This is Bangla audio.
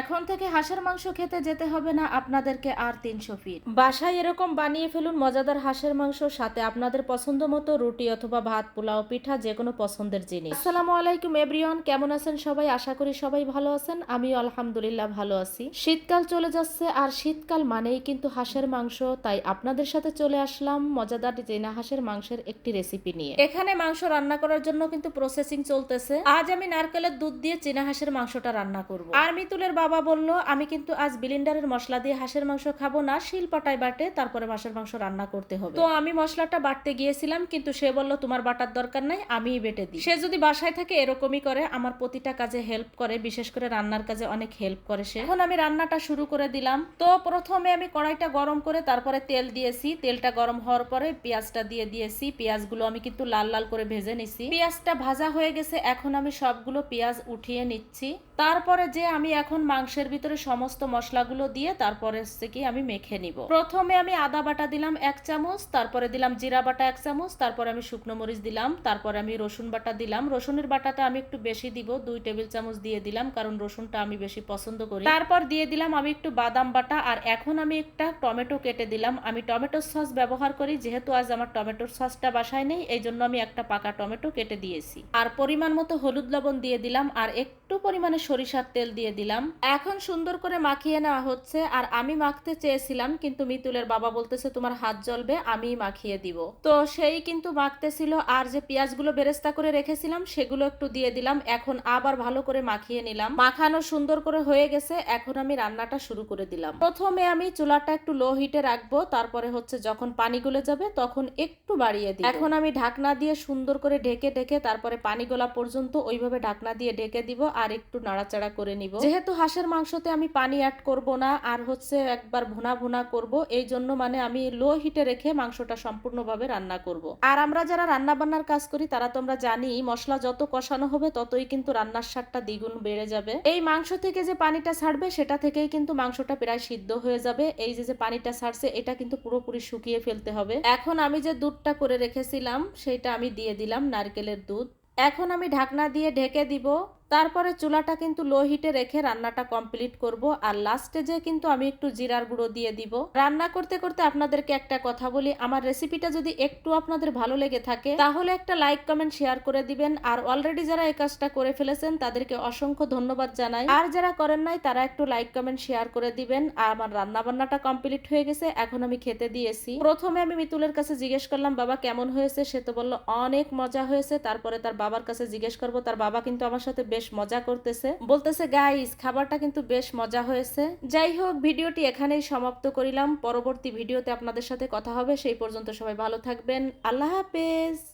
এখন থেকে হাঁসের মাংস খেতে যেতে হবে না আপনাদেরকে আর তিনশো ফিট বাসায় এরকম বানিয়ে ফেলুন মজাদার হাঁসের মাংস সাথে আপনাদের পছন্দ মতো রুটি অথবা ভাত পোলাও পিঠা যে কোনো পছন্দের জিনিস। আসসালামু আলাইকুম এভরিওয়ান কেমন আছেন সবাই? আশা করি সবাই ভালো আছেন। আমি আলহামদুলিল্লাহ ভালো আছি। শীতকাল চলে যাচ্ছে আর শীতকাল মানেই কিন্তু হাঁসের মাংস তাই আপনাদের সাথে চলে আসলাম মজাদার চীনা হাঁসের মাংসের একটি রেসিপি নিয়ে। এখানে মাংস রান্না করার জন্য কিন্তু প্রসেসিং চলতেছে। আজ আমি নারকেলের দুধ দিয়ে চীনা হাঁসের মাংসটা রান্না করব। আর মিতুলের বাবা বলল, আমি কিন্তু আজ বিলিন্ডারের মশলা দিয়ে হাঁসের মাংস খাব না, শিলপাটায় বাটে, তারপরে হাঁসের মাংস রান্না করতে হবে। তো আমি মশলাটা বাটতে গিয়েছিলাম, কিন্তু সে বলল, তোমার বাটার দরকার নাই, আমিই বেটে দিই। সে যদি বাসায় থাকে, এরকমই করে, আমার প্রতিটা কাজে হেল্প করে, বিশেষ করে রান্নার কাজে অনেক হেল্প করে সে। এখন আমি রান্নাটা শুরু করে দিলাম। তো প্রথমে আমি কড়াইটা গরম করে, তারপরে তেল দিয়েছি। তেলটা গরম হওয়ার পরে পেঁয়াজটা দিয়ে দিয়েছি। পেঁয়াজগুলো আমি কিন্তু লাল লাল করে ভেজে নিছি। পেঁয়াজটা ভাজা হয়ে গেছে, এখন আমি সবগুলো পেঁয়াজ উঠিয়ে নিচ্ছি। তারপরে যে আমি এখন মাংসের ভিতরে সমস্ত মশলাগুলো দিয়ে তারপরে হচ্ছে কি আমি মেখে নিব। প্রথমে আমি আদা বাটা দিলাম এক চামচ, তারপরে দিলাম জিরা বাটা এক চামচ, তারপরে আমি শুকনো মরিচ দিলাম, তারপরে আমি রসুন বাটা দিলাম। রসুনের বাটাটা আমি একটু বেশি দিব, দুই টেবিল চামচ দিয়ে দিলাম, কারণ রসুনটা আমি বেশি পছন্দ করি। তারপর দিয়ে দিলাম আমি একটু বাদাম বাটা, আর এখন আমি একটা টমেটো কেটে দিলাম। আমি টমেটো সস ব্যবহার করি, যেহেতু আজ আমার টমেটোর সসটা বাসায় নেই এই জন্য আমি একটা পাকা টমেটো কেটে দিয়েছি। আর পরিমাণ মতো হলুদ লবণ দিয়ে দিলাম, আর একটু পরিমাণে সরিষার তেল দিয়ে দিলাম। এখন সুন্দর করে মাখিয়ে নেওয়া হচ্ছে, আর আমি মাখতে চেয়েছিলাম, কিন্তু মিতুলের বাবা বলতেছে, তোমার হাত জ্বলবে আমি মাখিয়ে দিব। তো সেই কিন্তু মাখতেছিল, আর যে পেঁয়াজগুলো বেরেস্তা করে রেখেছিলাম, সেগুলো একটু দিয়ে দিলাম। এখন আবার ভালো করে মাখিয়ে নিলাম। মাখানো সুন্দর করে হয়ে গেছে, এখন আমি রান্নাটা শুরু করে দিলাম। প্রথমে আমি চুলাটা একটু লো হিটে রাখব, তারপরে হচ্ছে যখন পানি গলে যাবে, তখন একটু বাড়িয়ে দিই এখন আমি ঢাকনা দিয়ে সুন্দর করে ঢেকে ঢেকে, তারপরে পানি গোলা পর্যন্ত ওইভাবে ঢাকনা দিয়ে ঢেকে দিব, আর একটু নাড়াচাড়া করে নিব। যেহেতু হাঁসের মাংসতে আমি পানি অ্যাড করব না, আর হচ্ছে একবার ভুনা ভুনা করব। এই জন্য মানে আমি লো হিটে রেখে মাংসটা সম্পূর্ণভাবে রান্না করব। আর আমরা যারা রান্না বান্নার কাজ করি, তারা তো আমরা জানি, মশলা যত কষানো হবে, ততই কিন্তু রান্নার স্বাদটা দ্বিগুণ বেড়ে যাবে। এই মাংস থেকে যে পানিটা ছাড়বে, সেটা থেকেই কিন্তু মাংসটা প্রায় সিদ্ধ হয়ে যাবে। এই যে যে পানিটা ছাড়ছে, এটা কিন্তু পুরোপুরি শুকিয়ে ফেলতে হবে। এখন আমি যে দুধটা করে রেখেছিলাম, সেটা আমি দিয়ে দিলাম নারকেলের দুধ। এখন আমি ঢাকনা দিয়ে ঢেকে দিব। তারপরে চুলাটা কিন্তু লো হিটে রেখে রান্নাটা কমপ্লিট করব। আর লাস্টে যে কিন্তু আমি একটু জিরার গুঁড়ো দিয়ে দিব। রান্না করতে করতে আপনাদেরকে একটা কথা বলি, আমার রেসিপিটা যদি একটু আপনাদের ভালো লেগে থাকে, তাহলে একটা লাইক কমেন্ট শেয়ার করে দিবেন। আর অলরেডি যারা এই কাজটা করে ফেলেছেন, তাদেরকে অসংখ্য ধন্যবাদ জানাই। আর যারা করেন নাই, তারা একটু লাইক কমেন্ট শেয়ার করে দিবেন। আর আমার রান্না বান্নাটা কমপ্লিট হয়ে গেছে, এখন আমি খেতে দিয়েছি। প্রথমে আমি মিতুলের কাছে জিজ্ঞেস করলাম, বাবা, কেমন হয়েছে? সে তো বলল, অনেক মজা হয়েছে। তারপরে তার বাবার কাছে জিজ্ঞেস করব, তার বাবা কিন্তু আমার সাথে বেশ মজা করতেছে। বলতেছে গাইস খাবারটা কিন্তু বেশ মজা হয়েছে। যাই হোক, ভিডিওটি এখানেই সমাপ্ত করিলাম। পরবর্তী ভিডিওতে আপনাদের সাথে কথা হবে। সেই পর্যন্ত সবাই ভালো থাকবেন। আল্লাহ হাফেজ।